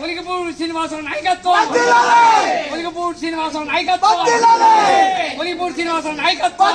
పొలిగపూడి శ్రీనివాసరావు నాయకత్వం! పొలిగపూడి శ్రీనివాసరావు నాయకత్వం! పొలిగపూడి శ్రీనివాసరావు నాయకత్వం!